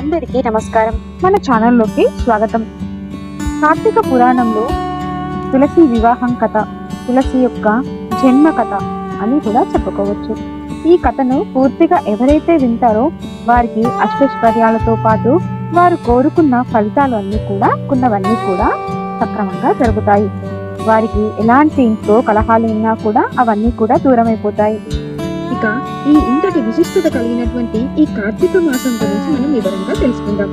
అందరికీ నమస్కారం. మన ఛానల్లోకి స్వాగతం. కార్తీక పురాణంలో తులసి వివాహం కథ తులసి యొక్క జన్మ కథ అని కూడా చెప్పుకోవచ్చు. ఈ కథను పూర్తిగా ఎవరైతే వింటారో వారికి అష్టైశ్వర్యాలతో పాటు వారు కోరుకున్న ఫలితాలు అన్నీ కూడా కొన్నవన్నీ కూడా సక్రమంగా జరుగుతాయి. వారికి ఎలాంటి ఇంట్లో కలహాలు ఉన్నా కూడా అవన్నీ కూడా దూరమైపోతాయి. ఇక ఈ ఇంతటి విశిష్టత కలిగినటువంటి ఈ కార్తీక మాసం గురించి మనం వివరంగా తెలుసుకుందాం.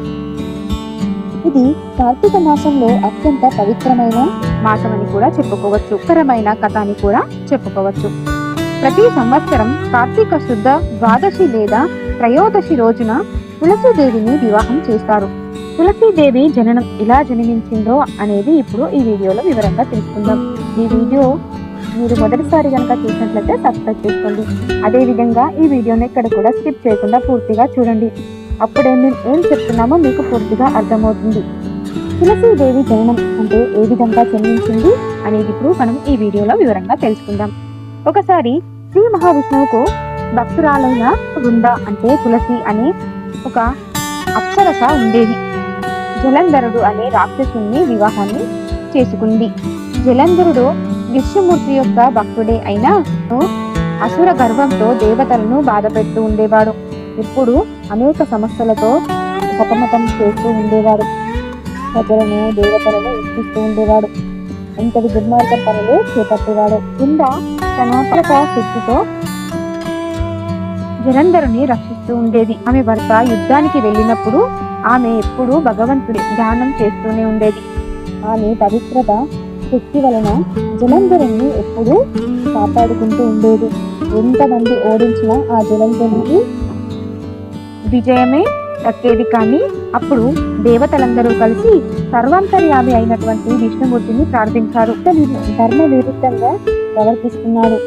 ఇది కార్తీక మాసంలో అత్యంత పవిత్రమైన మాసం అని కూడా చెప్పుకోవచ్చు. కరమైన కథ అని కూడా చెప్పుకోవచ్చు. ప్రతి సంవత్సరం కార్తీక శుద్ధ ద్వాదశి లేదా త్రయోదశి రోజున తులసీదేవిని వివాహం చేస్తారు. తులసీదేవి జననం ఎలా జన్మించిందో అనేది ఇప్పుడు ఈ వీడియోలో వివరంగా తెలుసుకుందాం. ఈ వీడియో మీరు మొదటిసారి కనుక చూసినట్లయితే సబ్స్క్రైబ్ చేసుకోండి. అదేవిధంగా ఈ వీడియోని ఎక్కడ కూడా స్కిప్ చేయకుండా పూర్తిగా చూడండి. అప్పుడే మేము ఏం చెప్తున్నామో మీకు పూర్తిగా అర్థమవుతుంది. తులసీదేవి జననం అంటే ఏ విధంగా జన్మించింది అనేది ఇప్పుడు మనం ఈ వీడియోలో వివరంగా తెలుసుకుందాం. ఒకసారి శ్రీ మహావిష్ణువుకు భక్తురాలైన వృంద అంటే తులసి అనే ఒక అప్సరస ఉండేది. జలంధరుడు అనే రాక్షసుని వివాహాన్ని చేసుకుంది. జలంధరుడు విష్ణుమూర్తి యొక్క భక్తుడే అయినా అసుర గర్వంతో దేవతలను బాధపెడుతూ ఉండేవాడు. ఎప్పుడు అనేక సమస్యలతో సతమతం చేస్తూ ఉండేవాడు. ప్రజలను దేవతలను ఇచ్చిస్తూ ఉండేవాడు. ఇంతటి దుర్మార్గ పనులు చేపట్టేవాడు. కింద తన శక్తితో జలంధరుని రక్షిస్తూ ఉండేది. ఆమె భర్త యుద్ధానికి వెళ్ళినప్పుడు ఆమె ఎప్పుడూ భగవంతుడి ధ్యానం చేస్తూనే ఉండేది. ఆమె పవిత్రత శక్తి వలన జలంధరుని ఎప్పుడూ కాపాడుకుంటూ ఉండేది. ఎంతమంది ఓడించినా ఆ జలంధరునికి విజయమే దక్కేది కానీ అప్పుడు దేవతలందరూ కలిసి సర్వాంతర్యామి అయినటువంటి విష్ణుమూర్తిని ప్రార్థించారు. ధర్మ విరుద్ధంగా ప్రవర్తిస్తున్నాడు.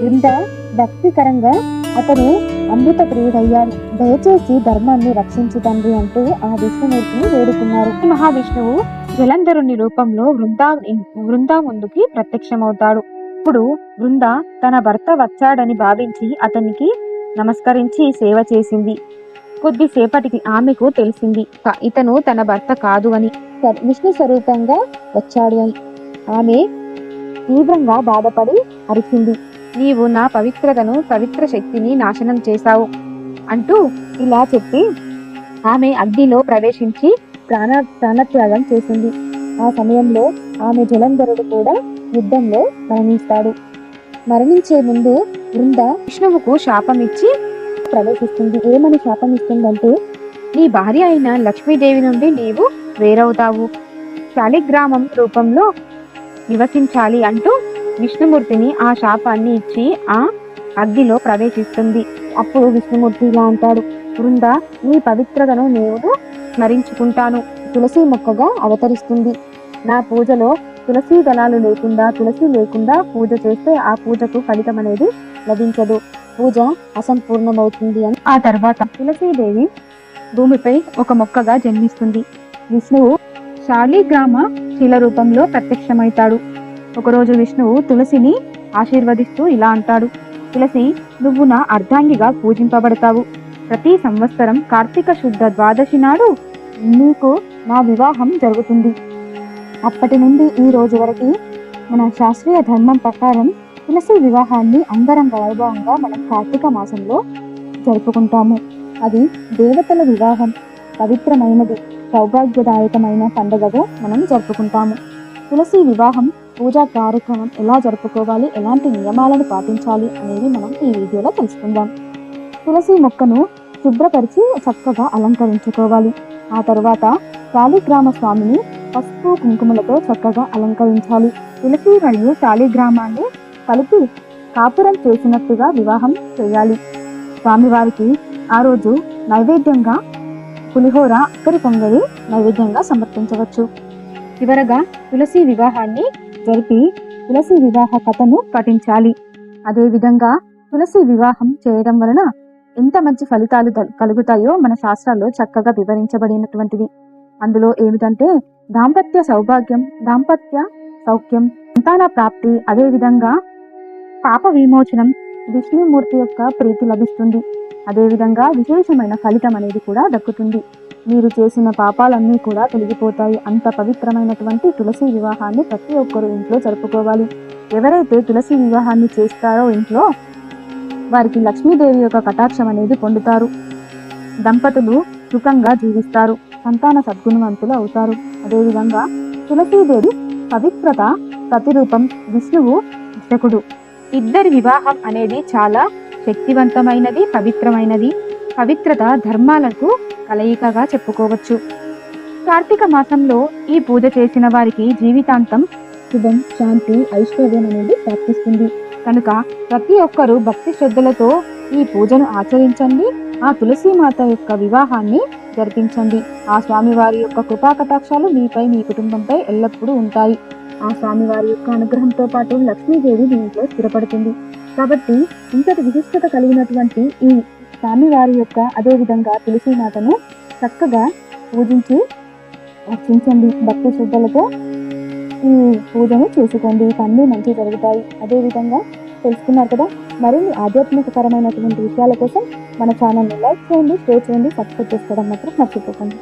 వృంద భక్తికరంగా అతను అమృత ప్రియుడయ్యాడు. దయచేసి ధర్మాన్ని రక్షించు తండ్రి అంటూ ఆ విష్ణుమూర్తిని వేడుకున్నారు. మహావిష్ణువు జలంధరుని రూపంలో వృందా వృందా ముందుకి ప్రత్యక్షమవుతాడు. ఇప్పుడు వృంద తన భర్త వచ్చాడని భావించి అతనికి నమస్కరించి సేవ చేసింది. కొద్దిసేపటికి ఆమెకు తెలిసింది. ఇతను తన భర్త కాదు అని. విష్ణు స్వరూపంగా వచ్చాడు అని. ఆమె తీవ్రంగా బాధపడి అరిచింది. నీవు నా పవిత్రతను పవిత్ర శక్తిని నాశనం చేశావు అంటూ ఇలా చెప్పి ఆమె అగ్నిలో ప్రవేశించి ప్రాణ ప్రాణత్యాగం చేసింది. ఆ సమయంలో ఆమె జలంధరుడు కూడా యుద్ధంలో మరణిస్తాడు మరణించే ముందు బృంద విష్ణువుకు శాపం ఇచ్చి ప్రవేశిస్తుంది. ఏమని శాపం ఇస్తుందంటే నీ భార్య అయిన లక్ష్మీదేవి నుండి నీవు వేరవుతావు. శాలిగ్రామం రూపంలో నివసించాలి అంటూ విష్ణుమూర్తిని ఆ శాపాన్ని ఇచ్చి ఆ అగ్నిలో ప్రవేశిస్తుంది. అప్పుడు విష్ణుమూర్తి ఇలా అంటాడు బృంద నీ పవిత్రతను నీవు స్మరించుకుంటాను. తులసి మొక్కగా అవతరిస్తుంది. నా పూజలో తులసి దళాలు లేకుండా తులసి లేకుండా పూజ చేస్తే ఆ పూజకు ఫలితం అనేది లభించదు. పూజ అసంపూర్ణమవుతుంది అని. ఆ తర్వాత తులసీదేవి భూమిపై ఒక మొక్కగా జన్మిస్తుంది. విష్ణువు శాలిగ్రామ శిల రూపంలో ప్రత్యక్షమవుతాడు. ఒకరోజు విష్ణువు తులసిని ఆశీర్వదిస్తూ ఇలా అంటాడు. తులసి నువ్వు నా అర్ధాంగిగా పూజింపబడతావు. ప్రతి సంవత్సరం కార్తీక శుద్ధ ద్వాదశి నాడు నీకు నా వివాహం జరుగుతుంది. అప్పటి నుండి ఈ రోజు వరకు మన శాస్త్రీయ ధర్మం ప్రకారం తులసి వివాహాన్ని అంగరంగ వైభవంగా మనం కార్తీక మాసంలో జరుపుకుంటాము. అది దేవతల వివాహం పవిత్రమైనది సౌభాగ్యదాయకమైన పండుగగా మనం జరుపుకుంటాము. తులసి వివాహం పూజా కార్యక్రమం ఎలా జరుపుకోవాలి ఎలాంటి నియమాలను పాటించాలి అనేది మనం ఈ వీడియోలో తెలుసుకుందాం. తులసి మొక్కను శుభ్రపరిచి చక్కగా అలంకరించుకోవాలి. ఆ తరువాత శాలిగ్రామ స్వామిని పసుపు కుంకుమలతో చక్కగా అలంకరించాలి. తులసి మరియు శాలిగ్రామాన్ని కలిపి కాపురం చేసినట్టుగా వివాహం చేయాలి. స్వామివారికి ఆ రోజు నైవేద్యంగా పులిహోర అక్కడి పొంగలి నైవేద్యంగా సమర్పించవచ్చు. చివరగా తులసి వివాహాన్ని జరిపి తులసి వివాహ కథను పఠించాలి. అదేవిధంగా తులసి వివాహం చేయడం వలన ఎంత మంచి ఫలితాలు కలుగుతాయో మన శాస్త్రాల్లో చక్కగా వివరించబడినటువంటిది అందులో ఏమిటంటే దాంపత్య సౌభాగ్యం దాంపత్య సౌఖ్యం సంతాన ప్రాప్తి అదేవిధంగా పాప విమోచనం విష్ణుమూర్తి యొక్క ప్రీతి లభిస్తుంది. అదేవిధంగా విశేషమైన ఫలితం అనేది కూడా దక్కుతుంది. మీరు చేసిన పాపాలన్నీ కూడా తొలగిపోతాయి. అంత పవిత్రమైనటువంటి తులసి వివాహాన్ని ప్రతి ఒక్కరు ఇంట్లో జరుపుకోవాలి. ఎవరైతే తులసి వివాహాన్ని చేస్తారో ఇంట్లో వారికి లక్ష్మీదేవి యొక్క కటాక్షం అనేది పొందుతారు. దంపతులు సుఖంగా జీవిస్తారు. సంతాన సద్గుణవంతులు అవుతారు. అదేవిధంగా తులసీదేవి పవిత్రత ప్రతిరూపం విష్ణువు దశకుడు ఇద్దరి వివాహం అనేది చాలా శక్తివంతమైనది పవిత్రమైనది. పవిత్రత ధర్మాలకు కలయికగా చెప్పుకోవచ్చు. కార్తీక మాసంలో ఈ పూజ చేసిన వారికి జీవితాంతం శుభం శాంతి ఐశ్వర్యం అనేది ప్రాప్తిస్తుంది. కనుక ప్రతి ఒక్కరూ భక్తి శ్రద్ధలతో ఈ పూజను ఆచరించండి ఆ తులసీమాత యొక్క వివాహాన్ని జరిపించండి. ఆ స్వామివారి యొక్క కృపా కటాక్షాలు మీపై మీ కుటుంబంపై ఎల్లప్పుడూ ఉంటాయి. ఆ స్వామివారి యొక్క అనుగ్రహంతో పాటు లక్ష్మీదేవి దీంట్లో స్థిరపడుతుంది. కాబట్టి ఇంతటి విశిష్టత కలిగినటువంటి ఈ స్వామివారి యొక్క అదేవిధంగా తులసీమాతను చక్కగా పూజించి అర్చించండి భక్తి శ్రద్ధలతో. ఈ పూజను చేసుకోండి. ఇక అన్నీ మంచి జరుగుతాయి. అదేవిధంగా తెలుసుకున్నారు కదా మరిన్ని ఆధ్యాత్మికపరమైనటువంటి విషయాల కోసం మన ఛానల్ని లైక్ చేయండి షేర్ చేయండి సబ్స్క్రైబ్ చేసుకోవడం మాత్రం మర్చిపోకండి.